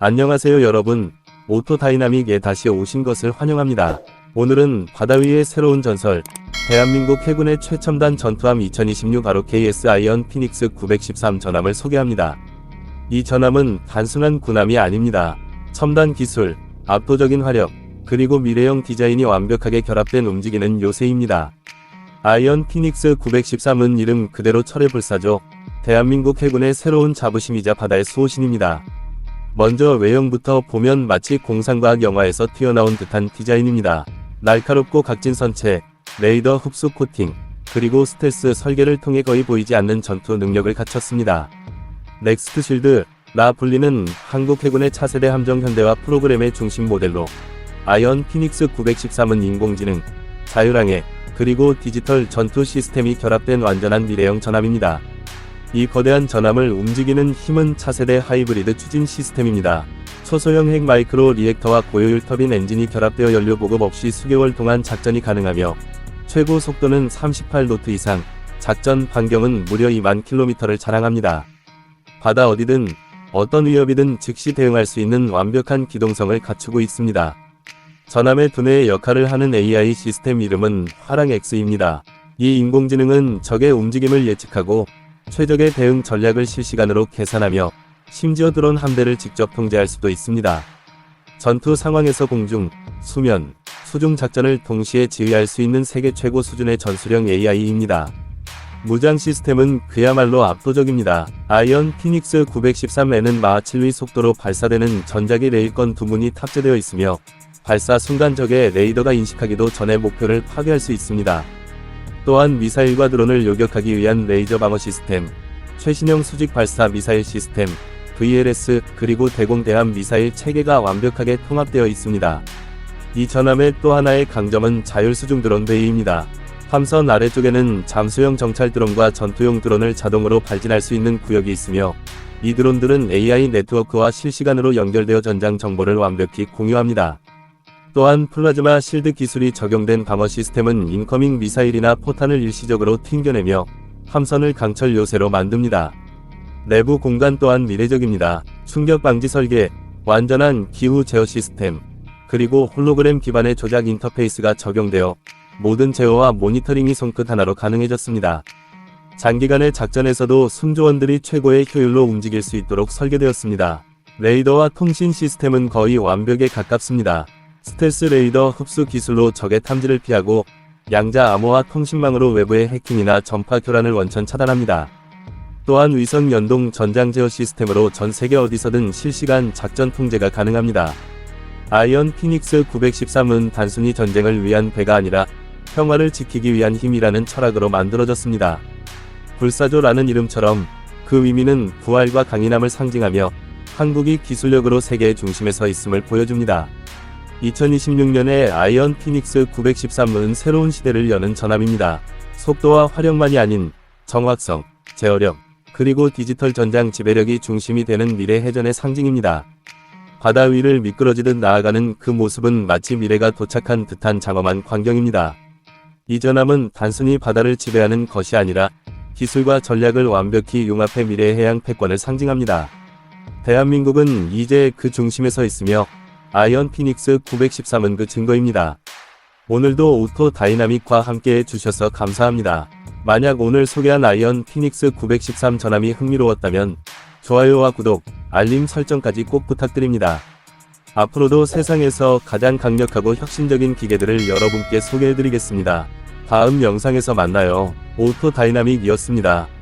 안녕하세요 여러분. 오토 다이나믹에 다시 오신 것을 환영합니다. 오늘은 바다 위의 새로운 전설, 대한민국 해군의 최첨단 전투함 2026 바로 KS 아이언 피닉스 913 전함을 소개합니다. 이 전함은 단순한 군함이 아닙니다. 첨단 기술, 압도적인 화력, 그리고 미래형 디자인이 완벽하게 결합된 움직이는 요새입니다. 아이언 피닉스 913은 이름 그대로 철의 불사조, 대한민국 해군의 새로운 자부심이자 바다의 수호신입니다. 먼저 외형부터 보면 마치 공상과학 영화에서 튀어나온 듯한 디자인입니다. 날카롭고 각진 선체, 레이더 흡수 코팅, 그리고 스텔스 설계를 통해 거의 보이지 않는 전투 능력을 갖췄습니다. 넥스트 실드, 라 불리는 한국 해군의 차세대 함정 현대화 프로그램의 중심 모델로 아이언 피닉스 913은 인공지능, 자율항해, 그리고 디지털 전투 시스템이 결합된 완전한 미래형 전함입니다. 이 거대한 전함을 움직이는 힘은 차세대 하이브리드 추진 시스템입니다. 초소형 핵 마이크로 리액터와 고효율 터빈 엔진이 결합되어 연료 보급 없이 수개월 동안 작전이 가능하며 최고 속도는 38노트 이상, 작전 반경은 무려 2만 킬로미터를 자랑합니다. 바다 어디든 어떤 위협이든 즉시 대응할 수 있는 완벽한 기동성을 갖추고 있습니다. 전함의 두뇌의 역할을 하는 AI 시스템 이름은 화랑X입니다. 이 인공지능은 적의 움직임을 예측하고 최적의 대응 전략을 실시간으로 계산하며 심지어 드론 함대를 직접 통제할 수도 있습니다. 전투 상황에서 공중, 수면, 수중 작전을 동시에 지휘할 수 있는 세계 최고 수준의 전술형 AI입니다. 무장 시스템은 그야말로 압도적입니다. 아이언 피닉스 913에는 마하 7의 속도로 발사되는 전자기 레일건 두 문이 탑재되어 있으며 발사 순간 적의 레이더가 인식하기도 전에 목표를 파괴할 수 있습니다. 또한 미사일과 드론을 요격하기 위한 레이저 방어 시스템, 최신형 수직 발사 미사일 시스템, VLS, 그리고 대공대함 미사일 체계가 완벽하게 통합되어 있습니다. 이 전함의 또 하나의 강점은 자율수중 드론 베이입니다. 함선 아래쪽에는 잠수형 정찰 드론과 전투용 드론을 자동으로 발진할 수 있는 구역이 있으며 이 드론들은 AI 네트워크와 실시간으로 연결되어 전장 정보를 완벽히 공유합니다. 또한 플라즈마 실드 기술이 적용된 방어 시스템은 인커밍 미사일이나 포탄을 일시적으로 튕겨내며 함선을 강철 요새로 만듭니다. 내부 공간 또한 미래적입니다. 충격 방지 설계, 완전한 기후 제어 시스템, 그리고 홀로그램 기반의 조작 인터페이스가 적용되어 모든 제어와 모니터링이 손끝 하나로 가능해졌습니다. 장기간의 작전에서도 승조원들이 최고의 효율로 움직일 수 있도록 설계되었습니다. 레이더와 통신 시스템은 거의 완벽에 가깝습니다. 스텔스 레이더 흡수 기술로 적의 탐지를 피하고 양자 암호화 통신망으로 외부의 해킹이나 전파 교란을 원천 차단합니다. 또한 위성 연동 전장 제어 시스템으로 전 세계 어디서든 실시간 작전 통제가 가능합니다. 아이언 피닉스 913은 단순히 전쟁을 위한 배가 아니라 평화를 지키기 위한 힘이라는 철학으로 만들어졌습니다. 불사조라는 이름처럼 그 의미는 부활과 강인함을 상징하며 한국이 기술력으로 세계의 중심에 서 있음을 보여줍니다. 2026년에 아이언 피닉스 913은 새로운 시대를 여는 전함입니다. 속도와 화력만이 아닌 정확성, 제어력, 그리고 디지털 전장 지배력이 중심이 되는 미래 해전의 상징입니다. 바다 위를 미끄러지듯 나아가는 그 모습은 마치 미래가 도착한 듯한 장엄한 광경입니다. 이 전함은 단순히 바다를 지배하는 것이 아니라 기술과 전략을 완벽히 융합해 미래의 해양 패권을 상징합니다. 대한민국은 이제 그 중심에 서 있으며 아이언 피닉스 913은 그 증거입니다. 오늘도 오토 다이나믹과 함께 해주셔서 감사합니다. 만약 오늘 소개한 아이언 피닉스 913 전함이 흥미로웠다면 좋아요와 구독, 알림 설정까지 꼭 부탁드립니다. 앞으로도 세상에서 가장 강력하고 혁신적인 기계들을 여러분께 소개해드리겠습니다. 다음 영상에서 만나요. 오토 다이나믹이었습니다.